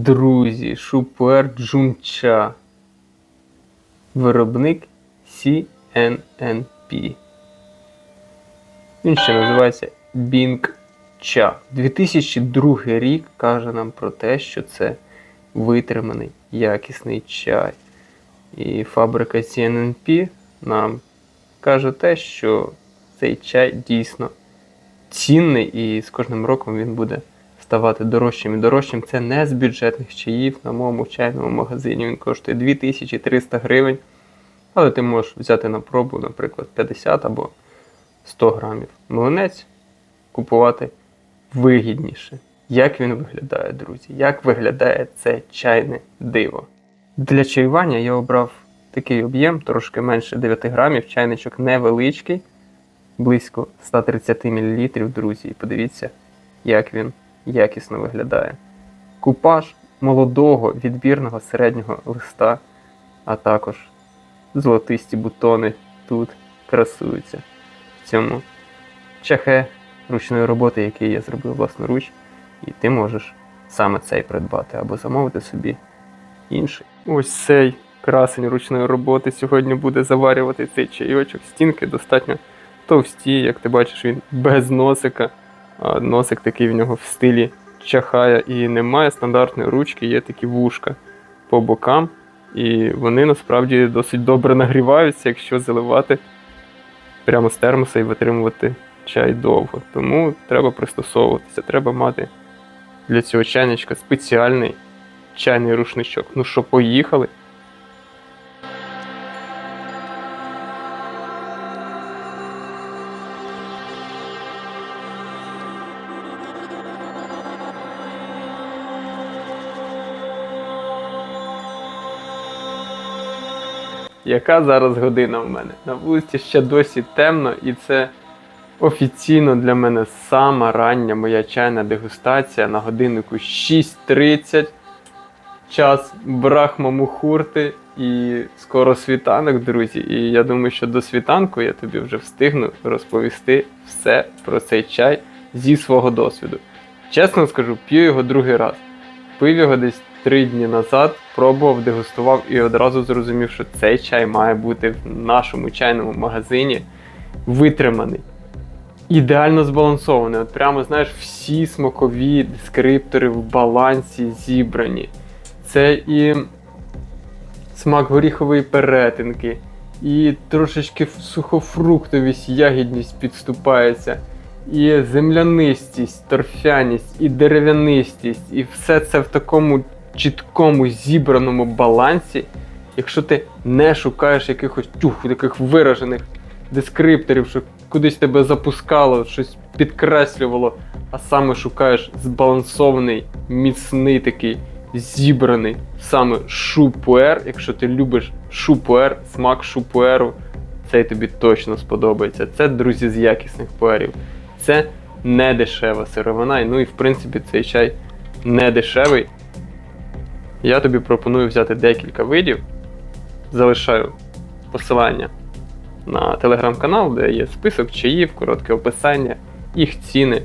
Друзі, Шупер Джунча. Виробник CNNP. Він ще називається Bing Cha. 2002 рік каже нам про те, що це витриманий якісний чай. І фабрика CNNP нам каже те, що цей чай дійсно цінний і з кожним роком він буде ставати дорожчим і дорожчим. Це не з бюджетних чаїв на моєму чайному магазині. Він коштує 2300 гривень. Але ти можеш взяти на пробу, наприклад, 50 або 100 грамів. Млинець купувати вигідніше. Як він виглядає, друзі? Як виглядає це чайне диво? Для чаювання я обрав такий об'єм, трошки менше 9 грамів. Чайничок невеличкий, близько 130 мл, друзі. І подивіться, як він якісно виглядає. Купаж молодого відбірного середнього листа, а також золотисті бутони тут красуються. В цьому чахе ручної роботи, який я зробив власноруч, і ти можеш саме цей придбати або замовити собі інший. Ось цей красень ручної роботи сьогодні буде заварювати цей чайочок. Стінки достатньо товсті, як ти бачиш, він без носика. Носик такий в нього в стилі чахає і немає стандартної ручки, є такі вушка по бокам. І вони насправді досить добре нагріваються, якщо заливати прямо з термоса і витримувати чай довго. Тому треба пристосовуватися, треба мати для цього чайничка спеціальний чайний рушничок. Ну що, поїхали? Яка зараз година в мене? На вулиці ще досі темно, і це офіційно для мене сама рання моя чайна дегустація на годиннику 6.30. Час брахма мухурти і скоро світанок, друзі. І я думаю, що до світанку я тобі вже встигну розповісти все про цей чай зі свого досвіду. Чесно скажу, п'ю його другий раз. Пив його десь три дні назад, пробував, дегустував і одразу зрозумів, що цей чай має бути в нашому чайному магазині витриманий. Ідеально збалансований. От прямо, знаєш, всі смакові дескриптори в балансі зібрані. Це і смак горіхової перетинки, і трошечки сухофруктовість, ягідність підступається, і землянистість, торфяність, і дерев'янистість, і все це в такому чіткому зібраному балансі. Якщо ти не шукаєш якихось тюх, таких виражених дескрипторів, що кудись тебе запускало, щось підкреслювало, а саме шукаєш збалансований, міцний такий, зібраний саме шупуер. Якщо ти любиш шупуер, смак шупуеру, цей тобі точно сподобається. Це, друзі, з якісних пуерів. Це не дешева сировина, ну і в принципі цей чай не дешевий. Я тобі пропоную взяти декілька видів. Залишаю посилання на телеграм-канал, де є список чаїв, коротке описання, їх ціни.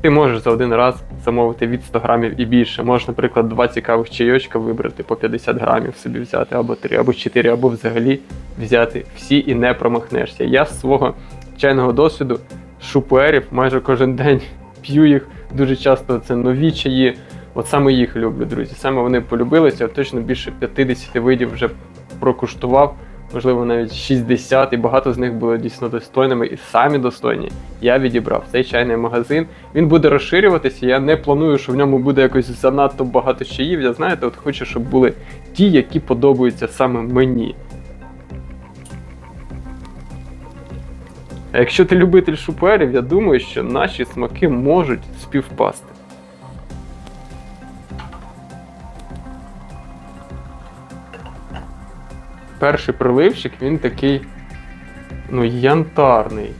Ти можеш за один раз замовити від 100 грамів і більше. Можеш, наприклад, два цікавих чайочка вибрати по 50 грамів собі взяти, або 3, або 4, або взагалі взяти всі і не промахнешся. Я з свого чайного досвіду шупуерів майже кожен день п'ю їх. Дуже часто це нові чаї. От саме їх люблю, друзі. Саме вони полюбилися. Я точно більше 50 видів вже прокуштував, можливо, навіть 60, і багато з них були дійсно достойними і самі достойні. Я відібрав цей чайний магазин. Він буде розширюватися. Я не планую, що в ньому буде якось занадто багато чаїв. Я знаєте, от хочу, щоб були ті, які подобаються саме мені. А якщо ти любитель шупуерів, я думаю, що наші смаки можуть співпасти. Перший приливчик, він такий ну, янтарний.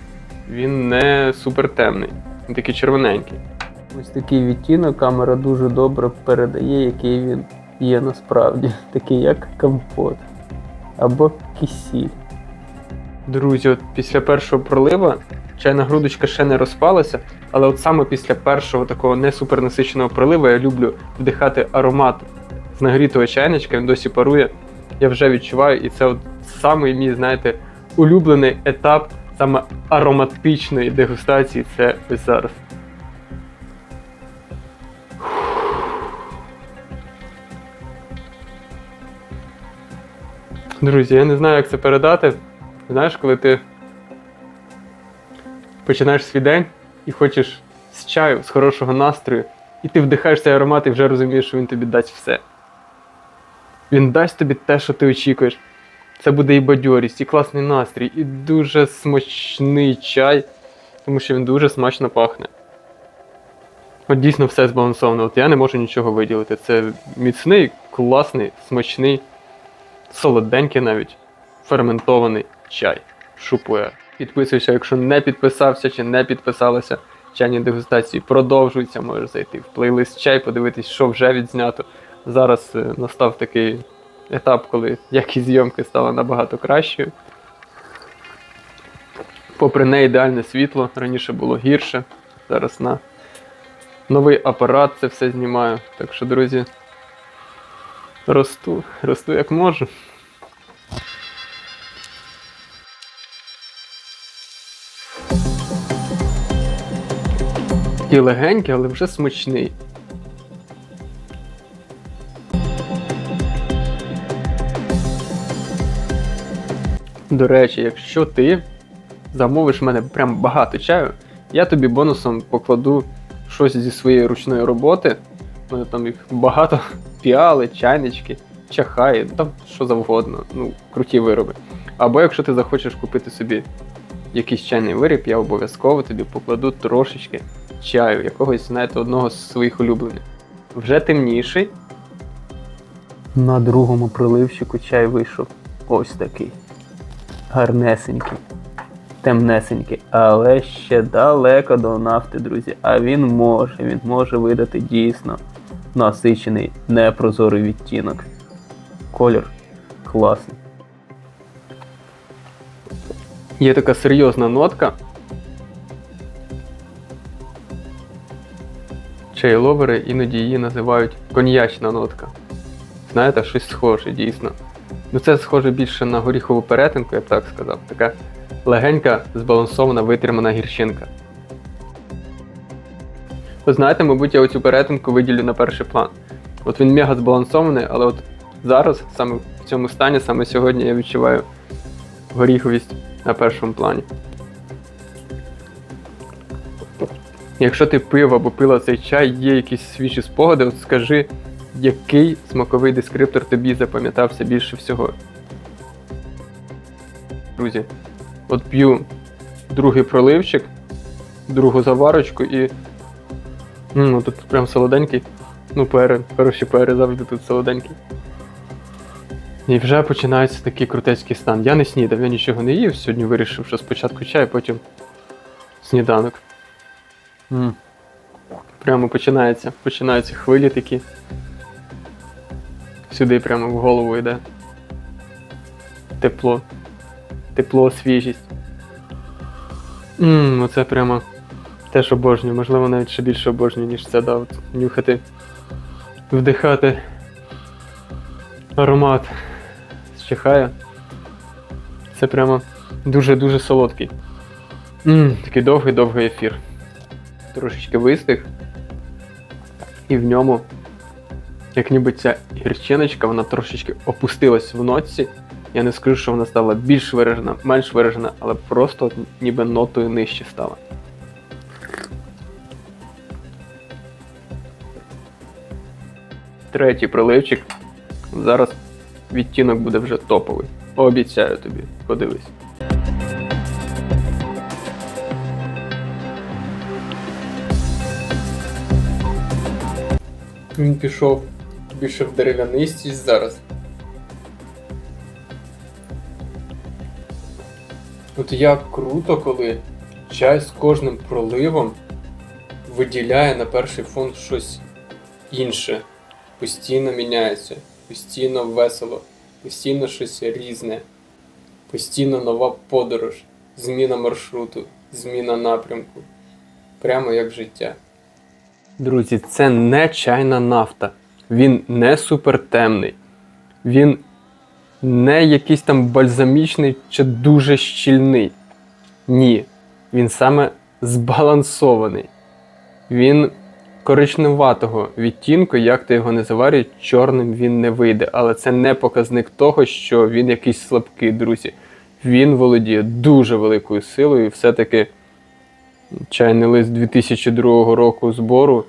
Він не супертемний. Він такий червоненький. Ось такий відтінок камера дуже добре передає, який він є насправді. Такий як компот. Або кисіль. Друзі, от після першого пролива чайна грудочка ще не розпалася, але от саме після першого такого не супернасиченого проливу я люблю вдихати аромат з нагрітого чайничка, він досі парує. Я вже відчуваю, і це от самий мій, знаєте, улюблений етап саме ароматичної дегустації це ось зараз. Друзі, я не знаю, як це передати. Знаєш, коли ти починаєш свій день і хочеш з чаю, з хорошого настрою, і ти вдихаєш цей аромат і вже розумієш, що він тобі дасть все. Він дасть тобі те, що ти очікуєш. Це буде і бадьорість, і класний настрій, і дуже смачний чай, тому що він дуже смачно пахне. От дійсно все збалансовано. От я не можу нічого виділити. Це міцний, класний, смачний, солоденький навіть, ферментований чай. Шупуер. Підписуйся, якщо не підписався чи не підписалася. Чайні дегустації продовжуються, можеш зайти в плейлист чай, подивитись, що вже відзнято. Зараз е, настав такий етап, коли якість зйомки стала набагато кращою. Попри не ідеальне світло, раніше було гірше. Зараз на новий апарат це все знімаю. Так що, друзі, росту, росту як можу. Такий легенький, але вже смачний. До речі, якщо ти замовиш в мене прям багато чаю, я тобі бонусом покладу щось зі своєї ручної роботи. У мене там їх багато піали, чайнички, чахаї, там що завгодно. Ну, круті вироби. Або якщо ти захочеш купити собі якийсь чайний виріб, я обов'язково тобі покладу трошечки чаю, якогось, знаєте, одного з своїх улюблених. Вже темніший. На другому приливчику чай вийшов ось такий. Гарнесенький, темнесенький, але ще далеко до нафти, друзі. А він може, він може видати дійсно насичений, непрозорий відтінок. Колір класний. Є така серйозна нотка. Чайловери іноді її називають коньячна нотка. Знаєте, щось схоже, дійсно. Ну це схоже більше на горіхову перетинку, я б так сказав. Така легенька, збалансована, витримана гірчинка. Ви знаєте, мабуть, я оцю перетинку виділю на перший план. От він мега збалансований, але от зараз, саме в цьому стані, саме сьогодні я відчуваю горіховість на першому плані. Якщо ти пив або пила цей чай, є якісь свіжі спогади, от скажи, який смаковий дескриптор тобі запам'ятався більше всього? Друзі, от п'ю другий проливчик, другу заварочку і. Ну, тут прям солоденький. Ну, пери, перші пери завжди тут солоденький. І вже починається такий крутецький стан. Я не снідав, я нічого не їв. Сьогодні вирішив, що спочатку чай, потім сніданок. М. Прямо починається. Починаються хвилі такі. Сюди прямо в голову йде. Тепло. Тепло, свіжість. Ммм, оце прямо теж обожнюю. Можливо, навіть ще більше обожнюю, ніж це дав. Нюхати, вдихати аромат з чихая. Це прямо дуже-дуже солодкий. Ммм, такий довгий-довгий ефір. Трошечки вистиг. І в ньому, як ніби ця гірчиночка, вона трошечки опустилась в нотці. Я не скажу, що вона стала більш виражена, менш виражена, але просто ніби нотою нижче стала. Третій проливчик. Зараз відтінок буде вже топовий. Обіцяю тобі, подивись. Він пішов більше в дерев'янистість зараз. От як круто, коли чай з кожним проливом виділяє на перший фон щось інше. Постійно міняється, постійно весело, постійно щось різне, постійно нова подорож, зміна маршруту. зміна напрямку. Прямо як життя. Друзі, це не чайна нафта. Він не супертемний. Він не якийсь там бальзамічний чи дуже щільний. Ні. Він саме збалансований. Він коричневатого відтінку, як ти його не заварюй, чорним він не вийде. Але це не показник того, що він якийсь слабкий, друзі. Він володіє дуже великою силою, і все-таки чайний лист 2002 року збору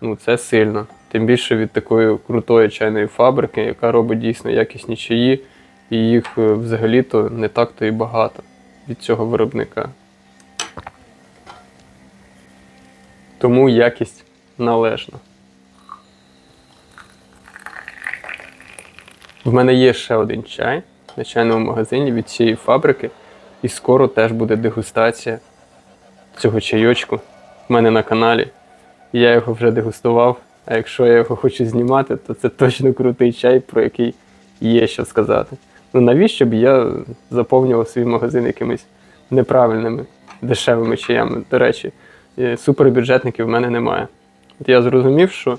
ну це сильно. Тим більше від такої крутої чайної фабрики, яка робить дійсно якісні чаї, і їх е, взагалі-то не так-то і багато від цього виробника. Тому якість належна. В мене є ще один чай на чайному магазині від цієї фабрики, і скоро теж буде дегустація цього чайочку в мене на каналі. Я його вже дегустував, а якщо я його хочу знімати, то це точно крутий чай, про який є що сказати. Ну навіщо б я заповнював свій магазин якимись неправильними дешевими чаями? До речі, е, супербюджетників в мене немає. От я зрозумів, що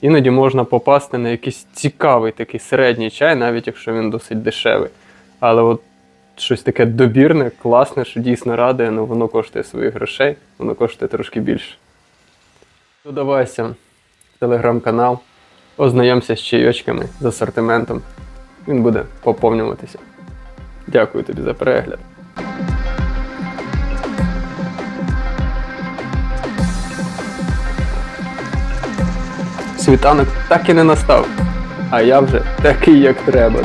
іноді можна попасти на якийсь цікавий такий середній чай, навіть якщо він досить дешевий. Але от щось таке добірне, класне, що дійсно радує, ну воно коштує своїх грошей, воно коштує трошки більше. Додавайся телеграм-канал, ознайомся з чайочками, з асортиментом. Він буде поповнюватися. Дякую тобі за перегляд. Світанок так і не настав, а я вже такий, як треба.